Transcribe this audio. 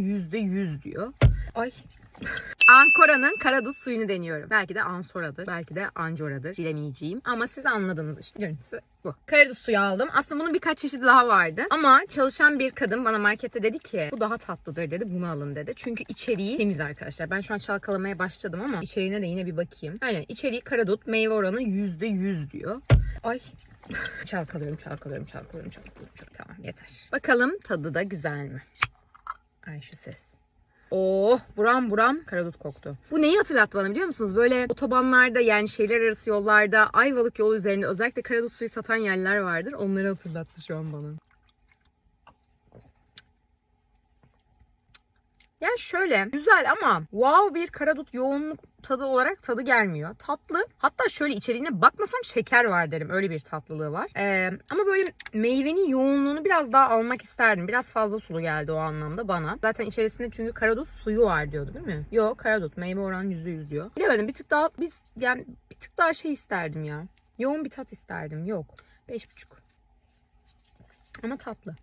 Yüzde yüz diyor. Ay. Ankora'nın karadut suyunu deniyorum. Belki de Ansora'dır. Belki de Ancora'dır. Bilemeyeceğim. Ama siz anladınız işte. Görüntüsü bu. Karadut suyu aldım. Aslında bunun birkaç çeşidi daha vardı. Ama çalışan bir kadın bana markette dedi ki bu daha tatlıdır dedi. Bunu alın dedi. Çünkü içeriği temiz arkadaşlar. Ben şu an çalkalamaya başladım ama içeriğine de yine bir bakayım. Aynen içeriği karadut meyve oranı yüzde yüz diyor. Ay Çalkalıyorum, çalkalıyorum, çalkalıyorum, çalkalıyorum. Tamam yeter. Bakalım tadı da güzel mi? Ay şu ses. Oh buram buram karadut koktu. Bu neyi hatırlattı bana biliyor musunuz? Böyle otobanlarda yani şehirler arası yollarda Ayvalık yolu üzerinde özellikle karadut suyu satan yerler vardır. Onları hatırlattı şu an bana. Yani şöyle güzel ama wow bir karadut yoğunluk tadı olarak tadı gelmiyor. Tatlı. Hatta şöyle içeriğine bakmasam şeker var derim. Öyle bir tatlılığı var. Ee, ama böyle meyvenin yoğunluğunu biraz daha almak isterdim. Biraz fazla sulu geldi o anlamda bana. Zaten içerisinde çünkü karadut suyu var diyordu değil mi? Yok karadut meyve oranı %100 diyor. Bilemedim bir tık daha biz yani bir tık daha şey isterdim ya. Yoğun bir tat isterdim. Yok. 5,5. Ama tatlı.